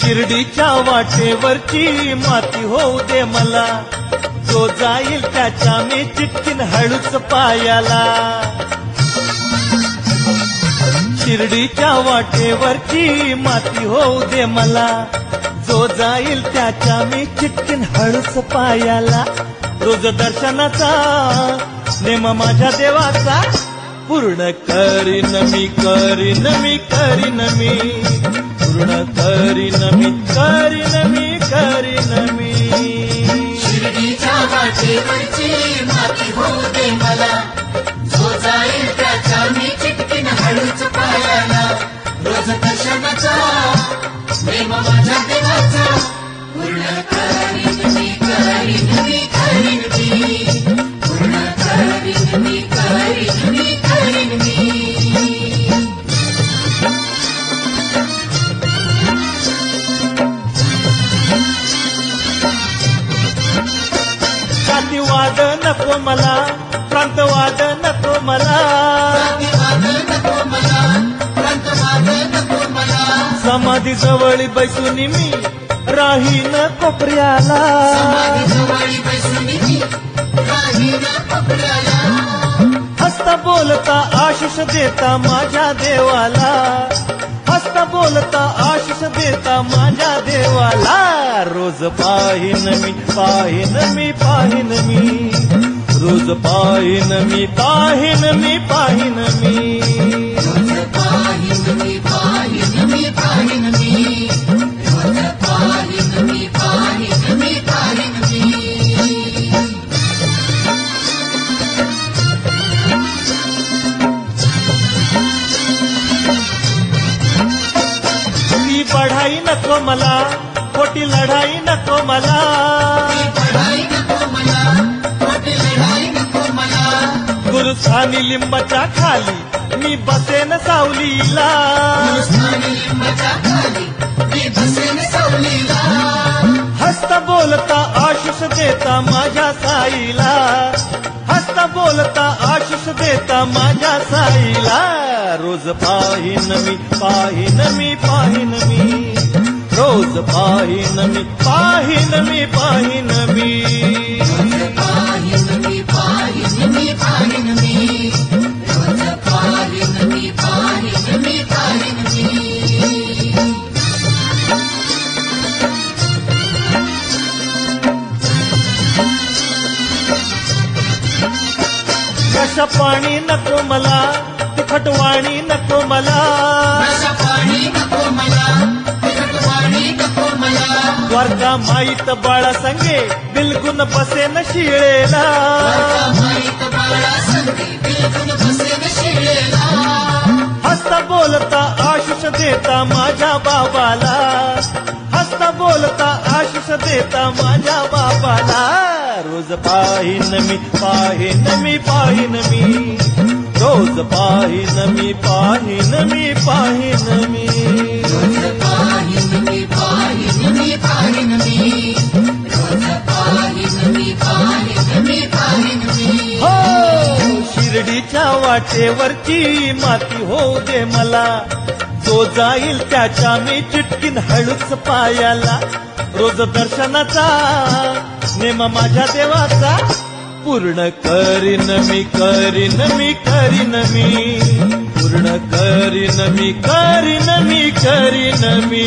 शिर्डीच्या वाटेवरची माती होऊ दे मला. जो जाईल त्याच्या मी चिटकीन हळूच पायाला. शिर्डीच्या वाटेवरची माती होऊ दे मला. जो जाईल त्याच्या मी चिटकीन हळूच पायाला. रोज दर्शनाचा नेम माझ्या देवाचा. पूर्ण करीन मी करीन मी करीन मी. पूर्ण करीन मी करीन मी करीन मी. शिर्डीच्या वाटेवरची माती होऊ दे मला. जो जाईल त्याच्या मी चिटकीन हळूच पायाला. रोज दर्शनाचा प्रेम माझ्या नको मला प्रांतवाद नको मला नको मला. समाधी जवळ बैसून मी राहीन कोपऱ्याला समाधीजवळी बसून मी राहीन कोपऱ्याला. हसता बोलता आशिष देता माझ्या देवाला. हसता बोलता आशिष देता माझ्या देवाला. रोज पाहिन मी पाहिन मी रोज पाहिन मी पाहिन मी पाहिन मी. पढ़ाई नको मला खोटी लढाई नको मला. हिंदुस्थानी लिंबाच्या खाली मी बसेन सावलीला. हसता बोलता आशिष देता माझ्या साईला. हसता बोलता आशिष देता माझ्या साईला. रोज पाहिन मी पाहिन मी पाहिन मी. रोज पाहिन मी पाहिन मी पाहिन मी. पाणी नको मला तिखटवाणी नको मला पाणी नको मला तिखट वाणी नको मला. द्वारका माईत बाळा संगे बिलकुल बसे न शिळेला. हसता बोलता आशिष देता माझ्या बाबाला. हसता बोलता आशिष देता माझ्या बाबाला. रोज पाहिन मी पाहिन मी पाहिन मी. रोज पाहिन मी पाहिन मी पाहिन मी. रोज पाहिन मी पाहिन मी पाहिन मी. रोज पाहिन मी पाहिन मी पाहिन मी. हो शिर्डीच्या वाटेवरची माती होऊ दे मला. जो जाईल त्याच्या मी चिटकीन हळूच पायाला. रोज दर्शनाचा नेम माझ्या देवाचा पूर्ण करीन मी करीन मी करीन मी. पूर्ण करीन मी करीन मी करीन मी.